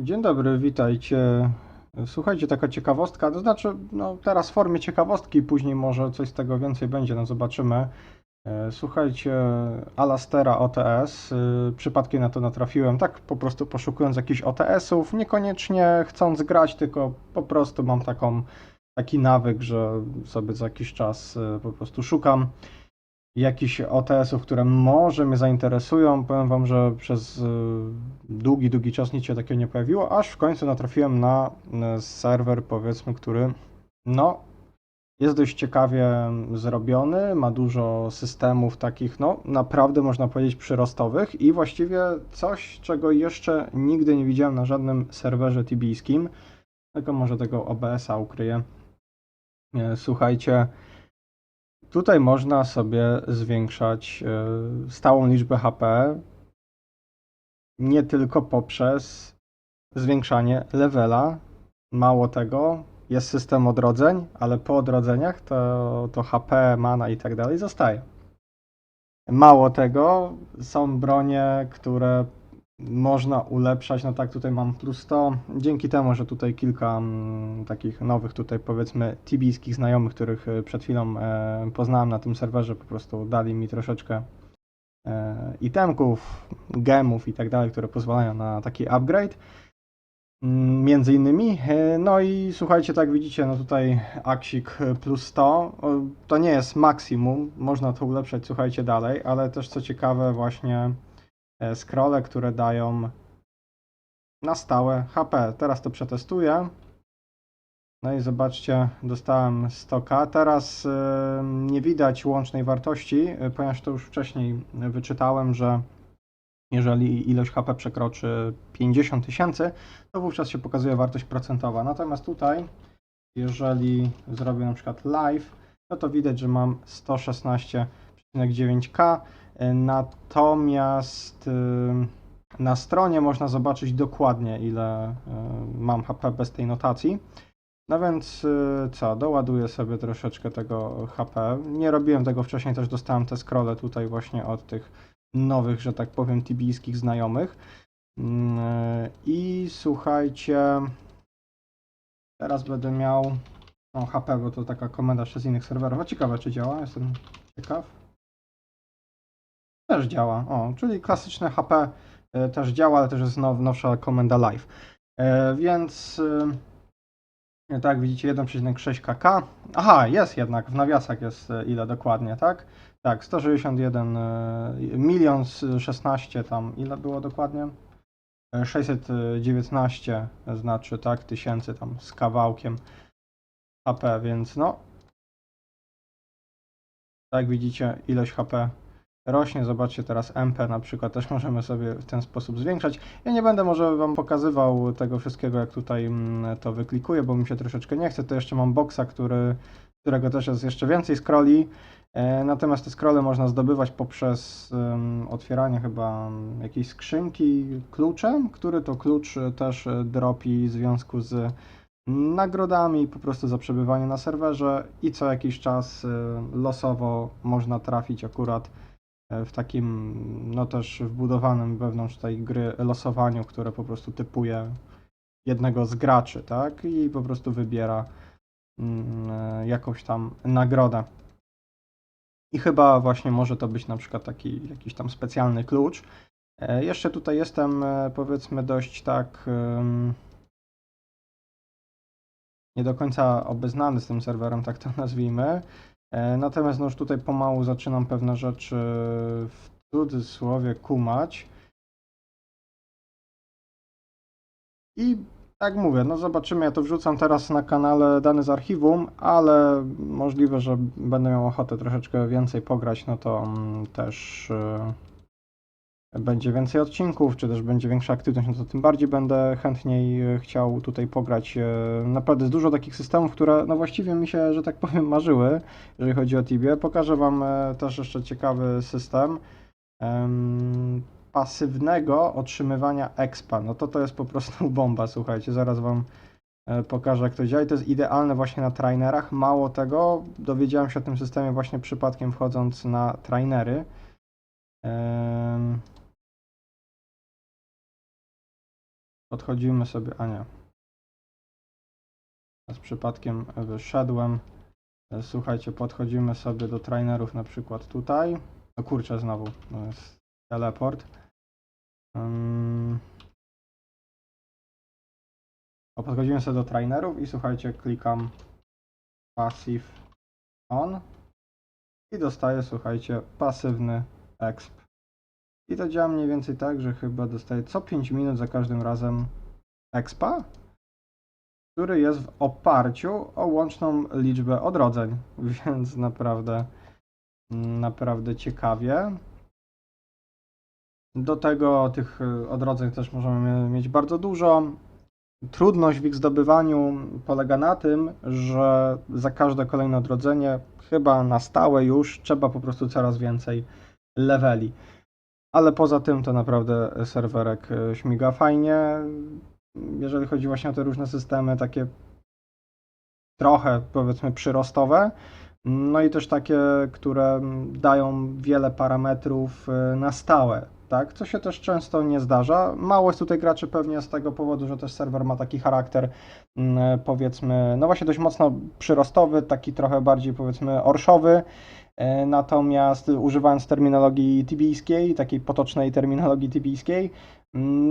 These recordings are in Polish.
Dzień dobry, witajcie. Słuchajcie, taka ciekawostka, to znaczy, no teraz w formie ciekawostki, później może coś z tego więcej będzie, no zobaczymy. E, Słuchajcie, Alastera OTS, y, przypadkiem na to natrafiłem, tak po prostu poszukując jakichś OTS-ów, niekoniecznie chcąc grać, tylko po prostu mam taką, taki nawyk, że sobie za jakiś czas y, po prostu szukam jakichś OTS-ów, które może mnie zainteresują. Powiem Wam, że przez y, długi, długi czas nic się takiego nie pojawiło, aż w końcu natrafiłem na y, serwer, powiedzmy, który no, jest dość ciekawie zrobiony, ma dużo systemów takich, no, naprawdę można powiedzieć przyrostowych i właściwie coś, czego jeszcze nigdy nie widziałem na żadnym serwerze tibijskim. Tylko może tego OBS-a ukryję. E, Słuchajcie, Tutaj można sobie zwiększać e, stałą liczbę HP nie tylko poprzez zwiększanie levela. Mało tego, jest system odrodzeń, ale po odrodzeniach to, to HP, mana i tak dalej zostaje. Mało tego, są bronie, które można ulepszać. No tak, tutaj mam plus 100. Dzięki temu, że tutaj kilka mm, takich nowych tutaj powiedzmy tibijskich znajomych, których e, przed chwilą e, poznałem na tym serwerze, po prostu dali mi troszeczkę e, itemków, gemów i tak dalej, które pozwalają na taki upgrade. Mm, Między innymi. E, No i słuchajcie, tak widzicie, no tutaj Aksik plus 100. O, To nie jest maksimum, można to ulepszać, słuchajcie dalej, ale też co ciekawe właśnie e, E, scrolle, które dają na stałe HP. Teraz to przetestuję. No i zobaczcie, dostałem 100k. Teraz e, nie widać łącznej wartości, e, ponieważ to już wcześniej wyczytałem, że jeżeli ilość HP przekroczy 50 tysięcy, to wówczas się pokazuje wartość procentowa. Natomiast tutaj, jeżeli zrobię na przykład live, no to widać, że mam 116 9K. Natomiast y, na stronie można zobaczyć dokładnie, ile y, mam HP bez tej notacji. No więc y, co, doładuję sobie troszeczkę tego HP. Nie robiłem tego wcześniej, też dostałem te scrolle tutaj właśnie od tych nowych, że tak powiem, tibijskich znajomych. Mm, I słuchajcie, teraz będę miał no, HP, bo to taka komenda przez innych serwerów. A ciekawe, czy działa, jestem ciekaw. Też działa. O, czyli klasyczne HP y, też działa, ale też jest now, nowsza komenda live. E, więc y, tak, widzicie 1,6 kk. Aha, jest jednak, w nawiasach jest ile dokładnie, tak? Tak, 161 y, milion 16 tam, ile było dokładnie? E, 619 znaczy, tak, tysięcy tam z kawałkiem HP, więc no. Tak widzicie, ilość HP rośnie. Zobaczcie teraz MP na przykład też możemy sobie w ten sposób zwiększać. Ja nie będę może Wam pokazywał tego wszystkiego, jak tutaj mm, to wyklikuję, bo mi się troszeczkę nie chce. To jeszcze mam boxa, który, którego też jest jeszcze więcej scrolli. E, Natomiast te scrolle można zdobywać poprzez em, otwieranie chyba jakiejś skrzynki kluczem, który to klucz też dropi w związku z nagrodami po prostu za przebywanie na serwerze i co jakiś czas e, losowo można trafić akurat w takim, no też wbudowanym wewnątrz tej gry losowaniu, które po prostu typuje jednego z graczy, tak? I po prostu wybiera mm, e, jakąś tam nagrodę. I chyba właśnie może to być na przykład taki jakiś tam specjalny klucz. E, Jeszcze tutaj jestem e, powiedzmy dość tak nie do końca obeznany z tym serwerem, tak to nazwijmy. E, Natomiast no już tutaj pomału zaczynam pewne rzeczy w cudzysłowie kumać. I tak mówię, no zobaczymy, ja to wrzucam teraz na kanale dane z archiwum, ale możliwe, że będę miał ochotę troszeczkę więcej pograć, no to mm, też y, będzie więcej odcinków, czy też będzie większa aktywność, no to tym bardziej będę chętniej y, chciał tutaj pograć. Y, Naprawdę jest dużo takich systemów, które no właściwie mi się, że tak powiem, marzyły, jeżeli chodzi o Tibie. Pokażę Wam e, też jeszcze ciekawy system. Em, pasywnego otrzymywania expa. No to to jest po prostu bomba, słuchajcie, zaraz wam e, pokażę jak to działa i to jest idealne właśnie na trainerach. Mało tego, dowiedziałem się o tym systemie właśnie przypadkiem wchodząc na trainery. Podchodzimy sobie, a nie. Z przypadkiem wyszedłem. E, Słuchajcie, podchodzimy sobie do trainerów na przykład tutaj. No kurczę, znowu, to jest teleport. O, podchodzimy sobie do trainerów i słuchajcie, klikam passive on i dostaję, słuchajcie, pasywny exp. I to działa mniej więcej tak, że chyba dostaję co 5 minut za każdym razem expa, który jest w oparciu o łączną liczbę odrodzeń, więc naprawdę, naprawdę ciekawie. Do tego tych y, odrodzeń też możemy mieć bardzo dużo. Trudność w ich zdobywaniu polega na tym, że za każde kolejne odrodzenie, chyba na stałe już, trzeba po prostu coraz więcej leveli. Ale poza tym to naprawdę serwerek y, śmiga fajnie. Jeżeli chodzi właśnie o te różne systemy, takie trochę powiedzmy przyrostowe, no i też takie, które dają wiele parametrów y, na stałe, tak? Co się też często nie zdarza. Mało jest tutaj graczy pewnie z tego powodu, że też serwer ma taki charakter mm, powiedzmy, no właśnie dość mocno przyrostowy, taki trochę bardziej powiedzmy orszowy. E, Natomiast używając terminologii tibijskiej, takiej potocznej terminologii tibijskiej,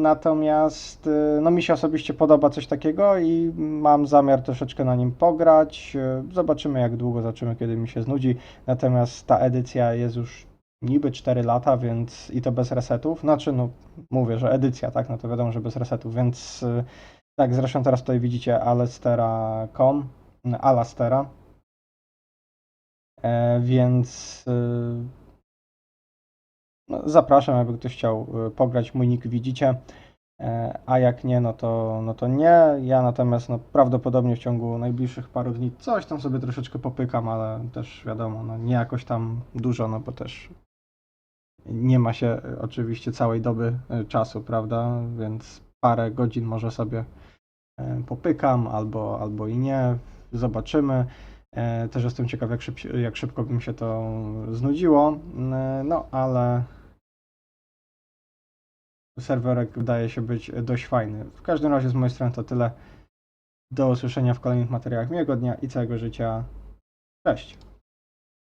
natomiast e, no mi się osobiście podoba coś takiego i mam zamiar troszeczkę na nim pograć. E, Zobaczymy jak długo, zobaczymy kiedy mi się znudzi. Natomiast ta edycja jest już niby 4 lata, więc i to bez resetów. Znaczy, no mówię, że edycja, tak, no to wiadomo, że bez resetów, więc tak, zresztą teraz tutaj widzicie alestera.com, y, alastera, więc y, no, zapraszam, jakby ktoś chciał y, pograć, mój nick widzicie, e, a jak nie, no to, no to nie. Ja natomiast no, prawdopodobnie w ciągu najbliższych paru dni coś tam sobie troszeczkę popykam, ale też wiadomo, no, nie jakoś tam dużo, no bo też nie ma się oczywiście całej doby czasu, prawda? Więc parę godzin może sobie popykam, albo, albo i nie. Zobaczymy. E, Też jestem ciekaw, jak, szyb, jak szybko by mi się to znudziło. E, No, ale serwerek wydaje się być dość fajny. W każdym razie z mojej strony to tyle. Do usłyszenia w kolejnych materiałach. Miłego dnia i całego życia. Cześć.